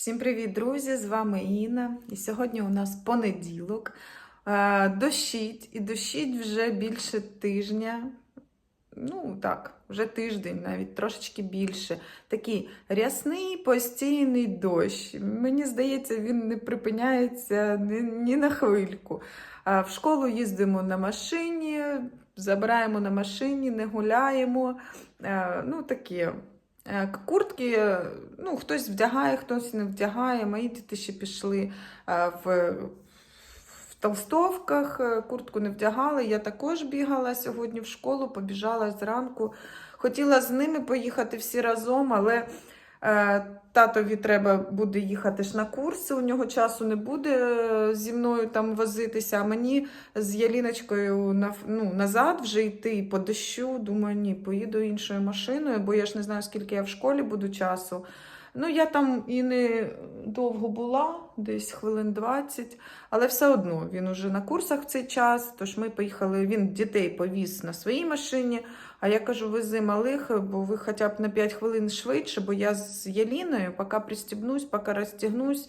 Всім привіт, друзі! З вами Інна. І сьогодні у нас понеділок. Е, Дощить і дощить вже більше тижня. Ну, так, вже тиждень, навіть трошечки більше. Такий рясний постійний дощ. Мені здається, він не припиняється ні, ні на хвильку. Е, В школу їздимо на машині, забираємо на машині, не гуляємо. Е, Ну, таке. Е, Куртки, е, ну, хтось вдягає, хтось не вдягає. Мої діти ще пішли е, в, в толстовках, куртку не вдягали. Я також бігала сьогодні в школу, побіжала зранку. Хотіла з ними поїхати всі разом, але татові треба буде їхати ж на курси. У нього часу не буде е, зі мною там возитися. А мені з Яліночкою на, ну, назад вже йти по дощу. Думаю, ні, поїду іншою машиною, бо я ж не знаю, скільки я в школі буду часу. Ну, я там і не довго була, десь хвилин 20, але все одно він уже на курсах в цей час. Тож ми поїхали, він дітей повіз на своїй машині. А я кажу, вези малих, бо ви хоча б на 5 хвилин швидше, бо я з Яліною, поки пристібнусь, поки розтягнусь.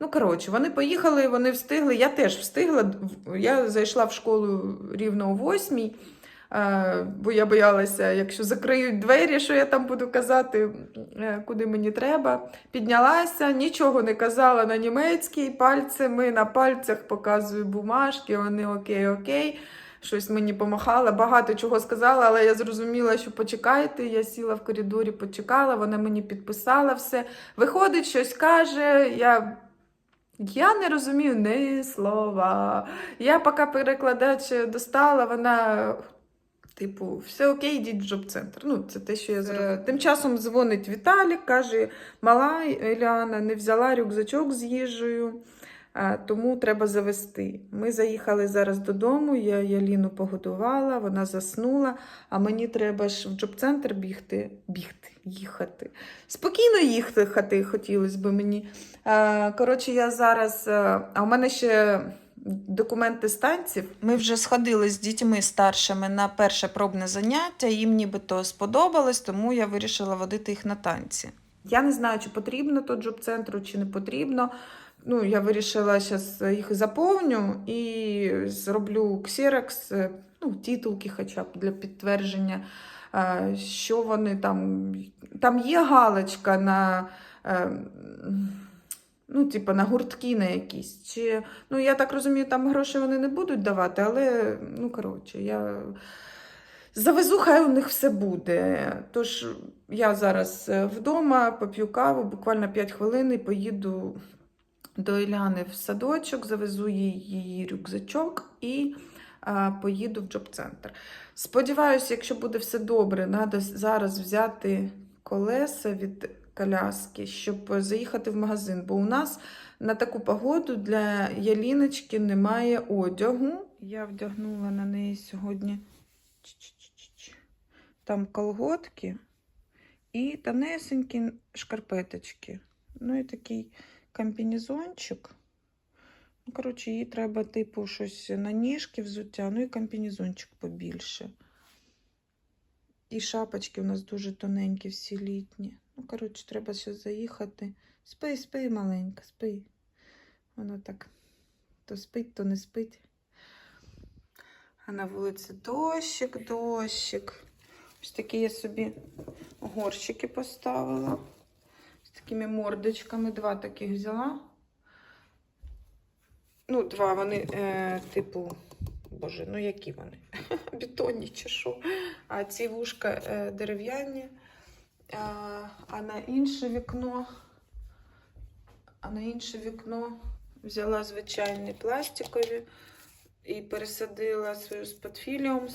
Ну, коротше, вони поїхали, вони встигли. Я теж встигла. Я зайшла в школу рівно о восьмій, е, бо я боялася, якщо закриють двері, що я там буду казати, е, куди мені треба. Піднялася, нічого не казала на німецькій, пальцями на пальцях показую бумажки, вони окей, окей. Щось мені помахала, багато чого сказала, але я зрозуміла, що почекайте. Я сіла в коридорі, почекала, вона мені підписала все. Виходить, щось каже. Я я не розумію ні слова. Я поки перекладач достала, вона. Типу, все окей, йдіть в джоб-центр. Ну, це те, що я зробила. Тим часом дзвонить Віталік, каже: мала Еліана не взяла рюкзачок з їжею, тому треба завести. Ми заїхали зараз додому, я Яліну погодувала, вона заснула, а мені треба ж в джоб-центр бігти, бігти, їхати. Спокійно їхати хотілося б мені. Коротше, я зараз. А у мене ще документи з танців. Ми вже сходили з дітьми старшими на перше пробне заняття. Їм нібито сподобалось, тому я вирішила водити їх на танці. Я не знаю, чи потрібно то джоб-центру, чи не потрібно. Ну, я вирішила зараз їх заповню і зроблю ксерокс, е, ну, титулки хоча б для підтвердження, е, що вони там. Там є галочка на. е, Ну, типу, на гуртки на якісь. Чи, ну, я так розумію, там гроші вони не будуть давати, але, ну, коротше, я завезу, хай у них все буде. Тож я зараз вдома поп'ю каву, буквально 5 хвилин і поїду до Іляни в садочок, завезу її рюкзачок і а, поїду в джоб-центр. Сподіваюся, якщо буде все добре, треба зараз взяти колеса від коляски, щоб заїхати в магазин. Бо у нас на таку погоду для яліночки немає одягу. Я вдягнула на неї сьогодні там колготки і тонесенькі шкарпеточки. Ну і такий комбінезончик. Ну, коротше, їй треба, типу, щось на ніжки взуття, ну і комбінезончик побільше. І шапочки у нас дуже тоненькі, всі літні. Ну, коротше, треба ще заїхати. Спи, спи, маленька, спи. Воно так то спить, то не спить. А на вулиці дощик, дощик. Ось такі я собі горщики поставила. Такими мордочками. Два таких взяла. Ну, два вони, е, типу, боже, ну які вони? Бетонні чи що. А ці вушка е, дерев'яні. А, а на інше вікно, а на інше вікно взяла звичайні пластикові і пересадила свою з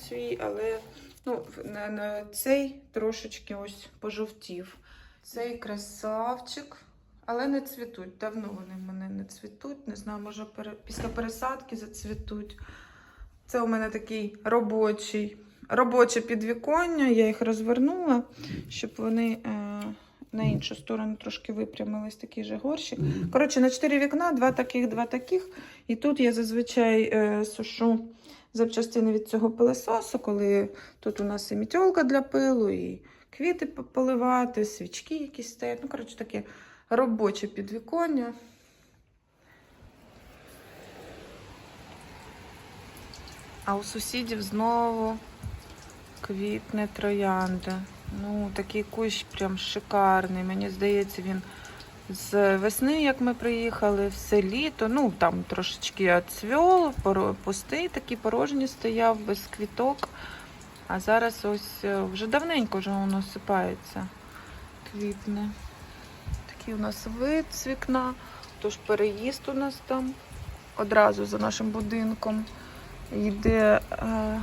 свій, але ну, на, на цей трошечки ось пожовтів. Цей красавчик, але не цвітуть. Давно вони в мене не цвітуть. Не знаю, може після пересадки зацвітуть. Це у мене такий робочий, робоче підвіконня. Я їх розвернула, щоб вони е, на іншу сторону трошки випрямились такий же горщик. Коротше, на 4 вікна, два таких, два таких. І тут я зазвичай е, сушу запчастини від цього пилососу, коли тут у нас і мітьолка для пилу, і квіти поливати, свічки якісь стоять. Ну, коротше, таке робоче підвіконня. А у сусідів знову квітне троянда. Ну, такий кущ прям шикарний. Мені здається, він з весни, як ми приїхали, все літо. Ну, там трошечки оцвел, пустий, такий порожній стояв, без квіток. А зараз ось е, вже давненько вже воно сипається. Квітне. Такий у нас вид з вікна. Тож переїзд у нас там одразу за нашим будинком. Йде е,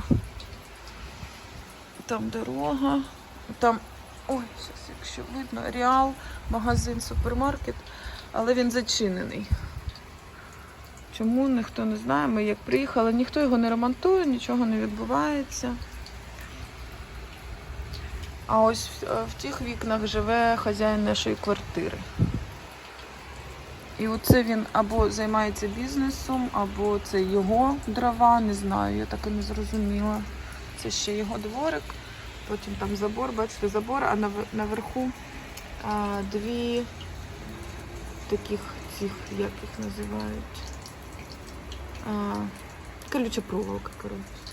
там дорога, там, ой, зараз, якщо видно, Реал, магазин, супермаркет, але він зачинений. Чому ніхто не знає. Ми як приїхали, ніхто його не ремонтує, нічого не відбувається. А ось в, е, в тих вікнах живе хазяїн нашої квартири. І оце він або займається бізнесом, або це його дрова, не знаю, я так і не зрозуміла. Це ще його дворик, потім там забор, бачите, забор, а нав- наверху а, дві таких цих, як їх називають. А, колюча проволока, коротше.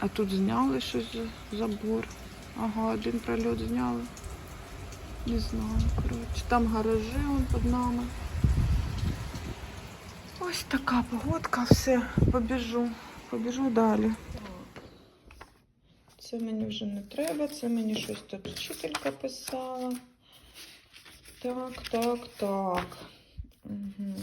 А тут зняли щось за- забор. Ага, один прольот зняли. Не знаю, коротше. Там гаражі он під нами. Ось така погодка, все, побіжу, побіжу далі. Це мені вже не треба, це мені щось тут вчителька писала. Так, так, так. Угу.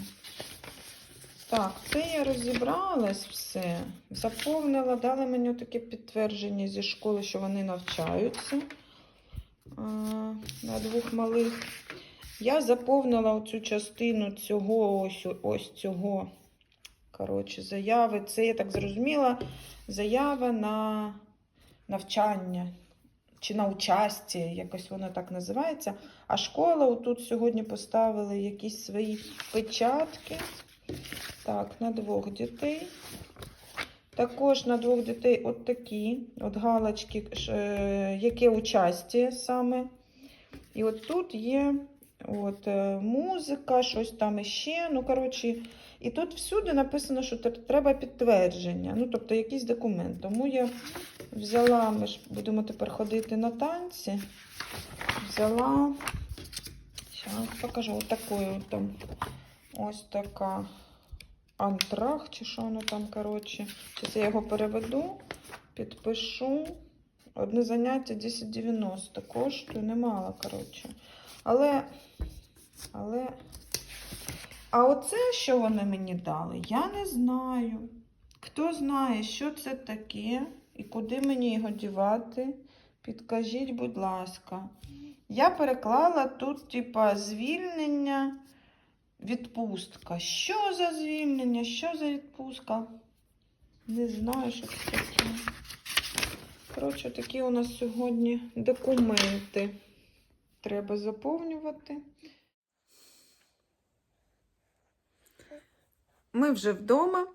Так, це я розібралась все. Заповнила, дали мені таке підтвердження зі школи, що вони навчаються а, на двох малих. Я заповнила оцю частину цього ось, ось цього коротше, заяви. Це, я так зрозуміла, заява на навчання чи на участі, якось воно так називається. А школа отут сьогодні поставили якісь свої печатки. Так, на двох дітей. Також на двох дітей от такі от галочки, е, яке участі саме. І от тут є от, е, музика, щось там іще. Ну, коротше, і тут всюди написано, що треба підтвердження, ну, тобто якийсь документ. Тому я взяла, ми ж будемо тепер ходити на танці. Взяла, зараз покажу, от такою там, ось така антрах, чи що воно там, коротше. Зараз я його переведу, підпишу. Одне заняття 10,90 коштує, немало, коротше. Але, але, а оце, що вони мені дали, я не знаю. Хто знає, що це таке і куди мені його дівати, підкажіть, будь ласка. Я переклала тут, типа, звільнення, відпустка. Що за звільнення? Що за відпустка? Не знаю, що це таке. Коротше, такі у нас сьогодні документи. Треба заповнювати. Ми вже вдома.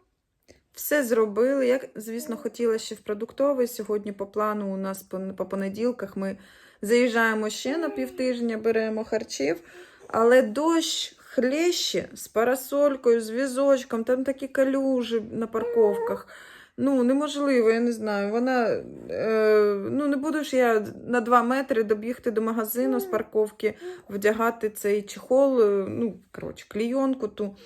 Все зробили. Я, звісно, хотіла ще в продуктовий. Сьогодні по плану у нас по, по понеділках ми заїжджаємо ще на півтижня, беремо харчів. Але дощ хлеще з парасолькою, з візочком, там такі калюжі на парковках. Ну, неможливо, я не знаю. Вона, е, ну, не буду ж я на 2 метри добігти до магазину з парковки, вдягати цей чехол, е, ну, коротше, клійонку ту.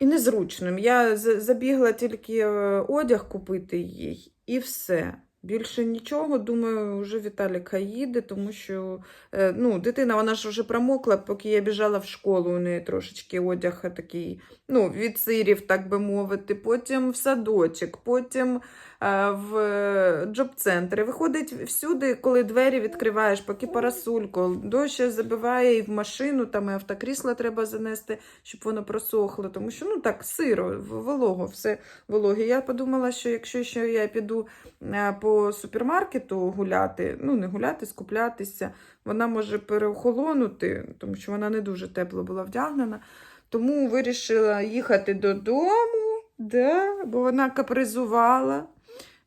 І незручним. Я забігла тільки е, одяг купити їй, і все. Більше нічого. Думаю, вже Віталік хай їде, тому що е, ну, дитина вона ж вже промокла, поки я біжала в школу, у неї трошечки одяг такий, ну, від сирів, так би мовити, потім в садочок, потім е, в е, джоб-центр. Виходить всюди, коли двері відкриваєш, поки парасульку, дощ забиває і в машину, там і автокрісло треба занести, щоб воно просохло, тому що ну так, сиро, волого, все вологе. Я подумала, що якщо ще я піду е, супермаркету гуляти, ну не гуляти, скуплятися, вона може переохолонути, тому що вона не дуже тепло була вдягнена. Тому вирішила їхати додому, да, бо вона капризувала.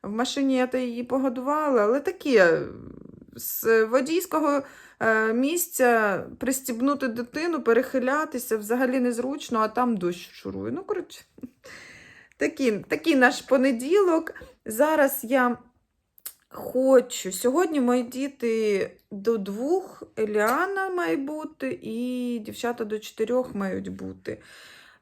В машині я та її погодувала, але таке з водійського е, місця пристібнути дитину, перехилятися взагалі незручно, а там дощ шурує. Ну, коротше, такий, такий наш понеділок. Зараз я хочу. Сьогодні мої діти до двох, Еліана має бути, і дівчата до чотирьох мають бути.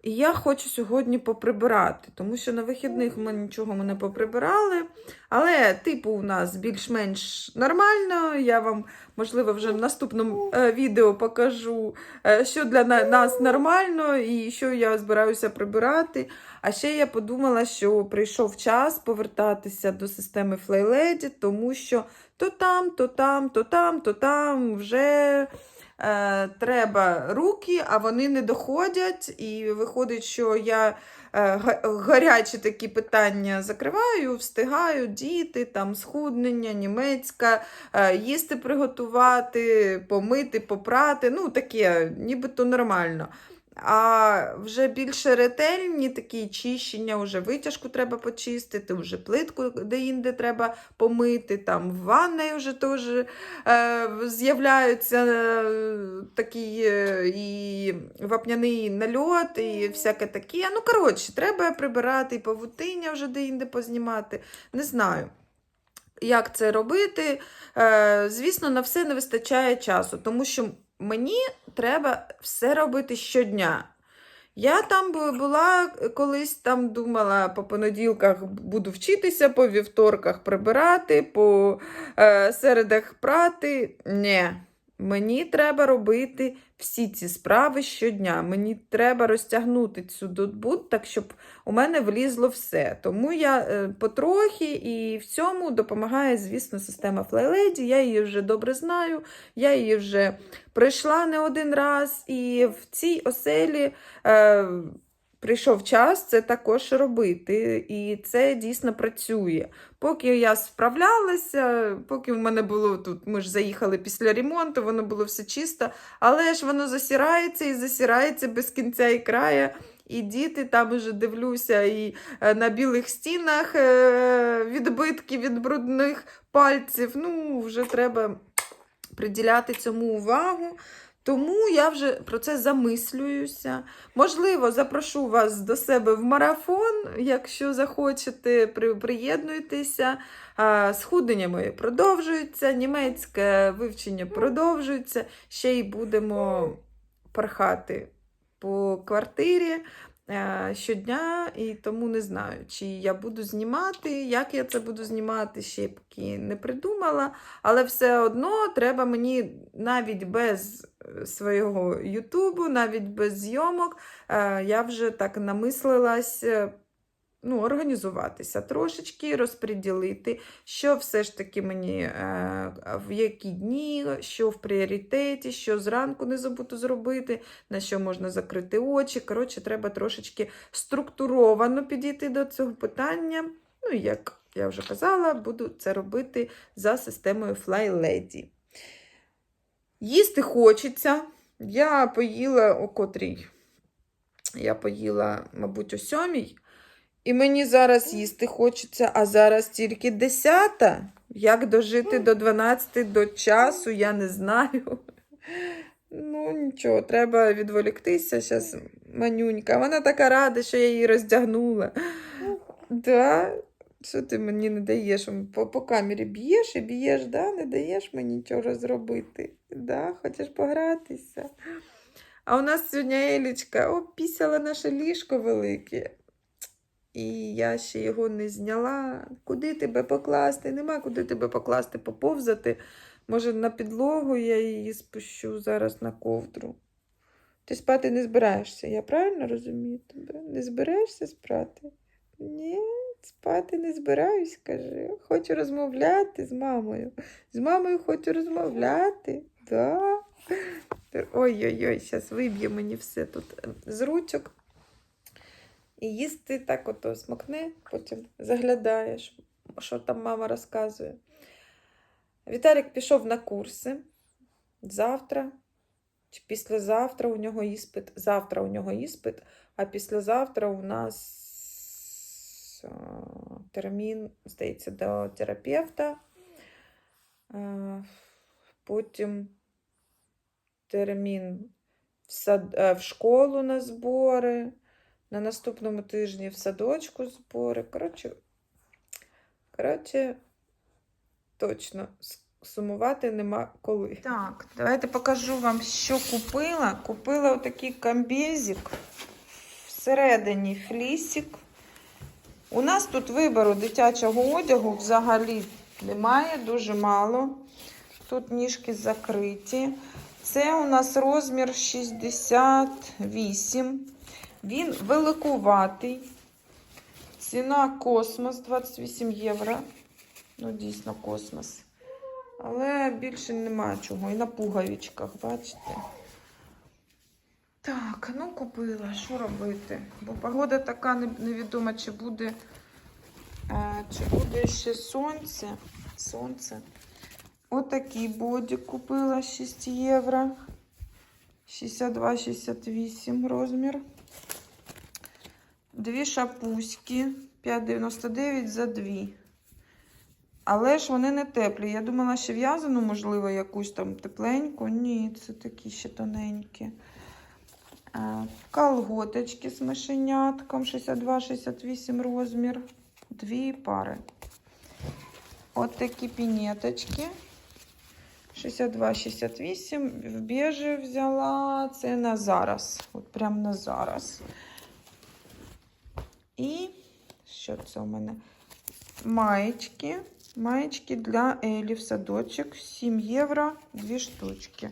І я хочу сьогодні поприбирати, тому що на вихідних ми нічого не поприбирали. Але, типу, у нас більш-менш нормально. Я вам, можливо, вже в наступному е, відео покажу, е, що для нас нормально і що я збираюся прибирати. А ще я подумала, що прийшов час повертатися до системи FlyLady, тому що то там, то там, то там, то там вже е, треба руки, а вони не доходять. І виходить, що я е, гарячі такі питання закриваю, встигаю, діти, там схуднення, німецька, е, їсти приготувати, помити, попрати. Ну, таке, нібито нормально. А вже більше ретельні такі чищення, вже витяжку треба почистити, вже плитку де-інде треба помити, там в ванної вже теж е, з'являються е, такі е, і вапняний нальот, і всяке таке. Ну, коротше, треба прибирати і павутиння вже де-інде познімати. Не знаю. Як це робити? Е, звісно, на все не вистачає часу, тому що мені треба все робити щодня. Я там була колись там думала, по понеділках буду вчитися, по вівторках прибирати, по е, середах прати. Ні. Мені треба робити всі ці справи щодня. Мені треба розтягнути цю добу, так, щоб у мене влізло все. Тому я е, потрохи і в цьому допомагає, звісно, система FlyLady. Я її вже добре знаю, я її вже пройшла не один раз, і в цій оселі е, прийшов час це також робити. І це дійсно працює. Поки я справлялася, поки в мене було тут, ми ж заїхали після ремонту, воно було все чисто, але ж воно засирається і засирається без кінця і края. І діти там уже дивлюся, і е, на білих стінах е, відбитки від брудних пальців. Ну, вже треба приділяти цьому увагу. Тому я вже про це замислююся. Можливо, запрошу вас до себе в марафон, якщо захочете, приєднуйтеся. Схудення моє продовжується, німецьке вивчення продовжується. Ще й будемо прохати по квартирі щодня, і тому не знаю, чи я буду знімати, як я це буду знімати, ще поки не придумала. Але все одно треба мені навіть без е, свого Ютубу, навіть без зйомок, е, я вже так намислилась. Ну, організуватися трошечки, розподілити, що все ж таки мені е, в які дні, що в пріоритеті, що зранку не забути зробити, на що можна закрити очі. Коротше, треба трошечки структуровано підійти до цього питання. Ну, як я вже казала, буду це робити за системою FlyLady. Їсти хочеться. Я поїла о котрій. Я поїла, мабуть, о сьомій. І мені зараз їсти хочеться, а зараз тільки десята. Як дожити до 12 до часу, я не знаю. Ну, нічого, треба відволіктися. Зараз манюнька. Вона така рада, що я її роздягнула. Да? Що ти мені не даєш? По, по камері б'єш і б'єш, да? не даєш мені нічого зробити. Да? Хочеш погратися? А у нас сьогодні Елічка опісяла наше ліжко велике. І я ще його не зняла. Куди тебе покласти? Нема куди тебе покласти, поповзати. Може, на підлогу я її спущу зараз на ковдру. Ти спати не збираєшся, я правильно розумію тебе? Не збираєшся спати? Ні, спати не збираюсь, каже. Хочу розмовляти з мамою. З мамою хочу розмовляти. Да. Ой-ой-ой, зараз виб'є мені все тут з ручок. І їсти так ото смакне, потім заглядаєш, що там мама розказує. Віталік пішов на курси. Завтра чи післязавтра у нього іспит. Завтра у нього іспит, а післязавтра у нас термін, здається, до терапевта. Потім термін е, в школу на збори. На наступному тижні в садочку збори. Коротше, коротше, точно сумувати нема коли. Так, давайте покажу вам, що купила. Купила отакий комбезик. Всередині флісик. У нас тут вибору дитячого одягу взагалі немає, дуже мало. Тут ніжки закриті. Це у нас розмір 68. Він великуватий. Ціна космос 28 євро. Ну, дійсно, космос. Але більше немає чого. І на пуговичках, бачите? Так, ну купила, що робити? Бо погода така невідома, чи буде, е, чи буде ще сонце. Сонце. Отакий бодік купила 6 євро. 62-68 розмір. Дві шапуськи 5,99 за дві. Але ж вони не теплі. Я думала, ще в'язану, можливо, якусь там тепленьку. Ні, це такі ще тоненькі. А, Колготочки з мишенятком 62-68 розмір. Дві пари. От такі пінеточки. 62-68. В біжі взяла. Це на зараз. От прям на зараз. І що це у мене? Маєчки. Маєчки для Елі в садочок. 7 євро, 2 штучки.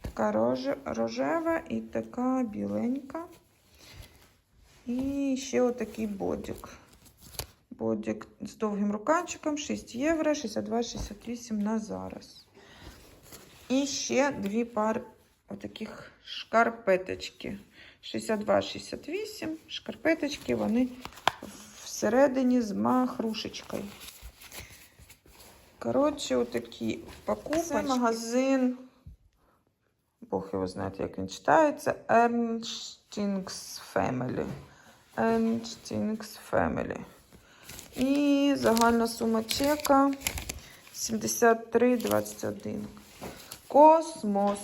Така роже, рожева і така біленька. І ще отакий бодік. Бодік з довгим рукавчиком 6 євро, 62-68 на зараз. І ще дві пари отаких шкарпеточки. 62-68. Шкарпеточки, вони всередині з махрушечкою. Коротше, отакі покупочки. Це магазин. Бог його знає, як він читається. Ernstings Family. Ernstings Family. І загальна сума чека 73,21. Космос.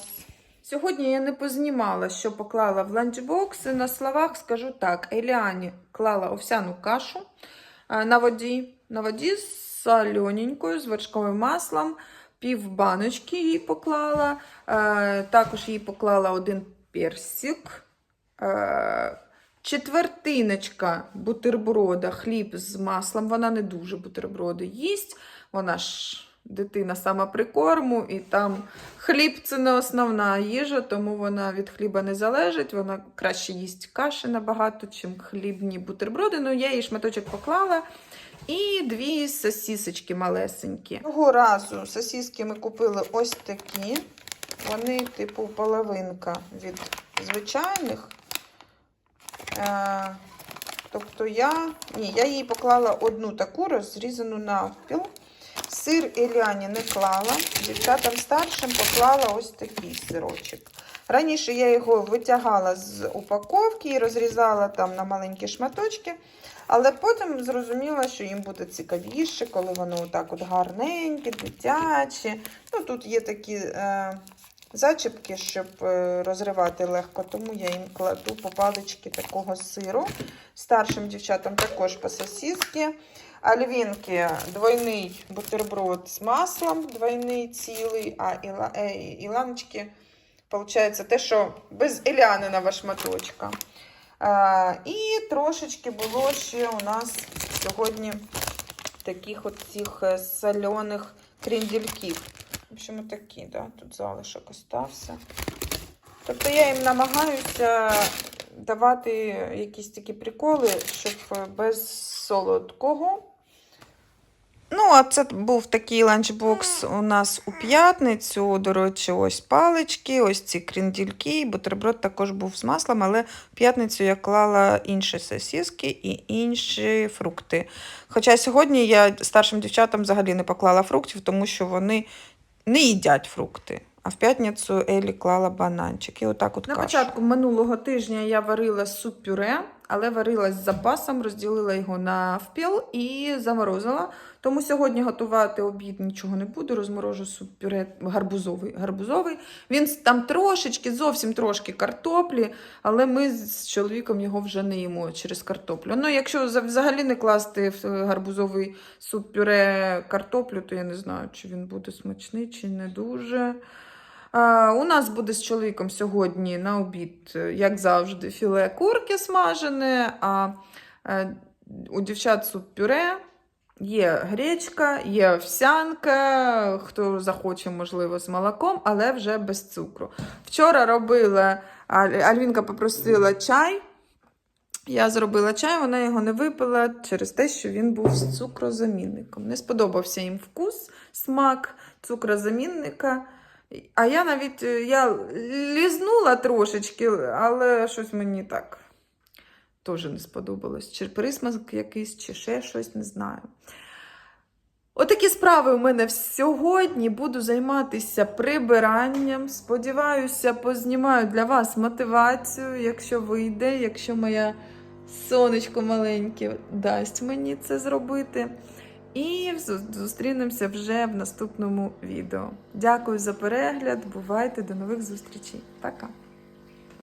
Сьогодні я не познімала, що поклала в ланчбокс. На словах скажу так: Еліані клала овсяну кашу е, на воді. На воді з солененькою, з вершковим маслом. Пів баночки їй поклала. Е, Також їй поклала один персик. Е, Четвертиночка бутерброда, хліб з маслом. Вона не дуже бутерброди їсть. Вона ж дитина сама прикорму, і там хліб це не основна їжа, тому вона від хліба не залежить. Вона краще їсть каші набагато, чим хлібні бутерброди. Ну, я їй шматочок поклала. І дві сосісочки малесенькі. Того разу сосіски ми купили ось такі. Вони, типу, половинка від звичайних. Е, тобто я. Ні, я їй поклала одну таку розрізану навпіл. Сир Еліані не клала. Дівчатам старшим поклала ось такий сирочок. Раніше я його витягала з упаковки і розрізала там на маленькі шматочки. Але потім зрозуміла, що їм буде цікавіше, коли воно отак от гарненьке, дитяче. Ну, тут є такі е, зачіпки, щоб е, розривати легко, тому я їм кладу по палички такого сиру. Старшим дівчатам також по сосиски. Альвінки двойний бутерброд з маслом, двойний цілий, а е, іланочки, виходить, те, що без Елянина шматочка. І трошечки було ще у нас сьогодні таких от цих е, солених крендельків. В общем, такі, да, тут залишок остався. Тобто я їм намагаюся давати якісь такі приколи, щоб е, без солодкого. Ну, а це був такий ланчбокс у нас у п'ятницю. До речі, ось палички, ось ці кріндільки. Бутерброд також був з маслом, але в п'ятницю я клала інші сосиски і інші фрукти. Хоча сьогодні я старшим дівчатам взагалі не поклала фруктів, тому що вони не їдять фрукти. А в п'ятницю Елі клала бананчик. І отак от На кашу. початку минулого тижня я варила суп-пюре. Але варила з запасом, розділила його на впіл і заморозила. Тому сьогодні готувати обід нічого не буду. Розморожу суп пюре гарбузовий. гарбузовий. Він там трошечки, зовсім трошки картоплі, але ми з чоловіком його вже не їмо через картоплю. Ну, якщо взагалі не класти в гарбузовий суп пюре картоплю, то я не знаю, чи він буде смачний, чи не дуже. У нас буде з чоловіком сьогодні на обід, е, як завжди, філе курки смажене, а е, у дівчат суп пюре. Є гречка, є овсянка, хто захоче, можливо, з молоком, але вже без цукру. Вчора робила, Альвінка попросила чай. Я зробила чай, вона його не випила через те, що він був з цукрозамінником. Не сподобався їм вкус, смак цукрозамінника. А я навіть е, я лізнула трошечки, але щось мені так теж не сподобалось. Чи присмак якийсь, чи ще щось, не знаю. Отакі справи у мене сьогодні. Буду займатися прибиранням. Сподіваюся, познімаю для вас мотивацію, якщо вийде, якщо моя сонечко маленьке дасть мені це зробити. І зу- зустрінемося вже в наступному відео. Дякую за перегляд. Бувайте, до нових зустрічей. Пока!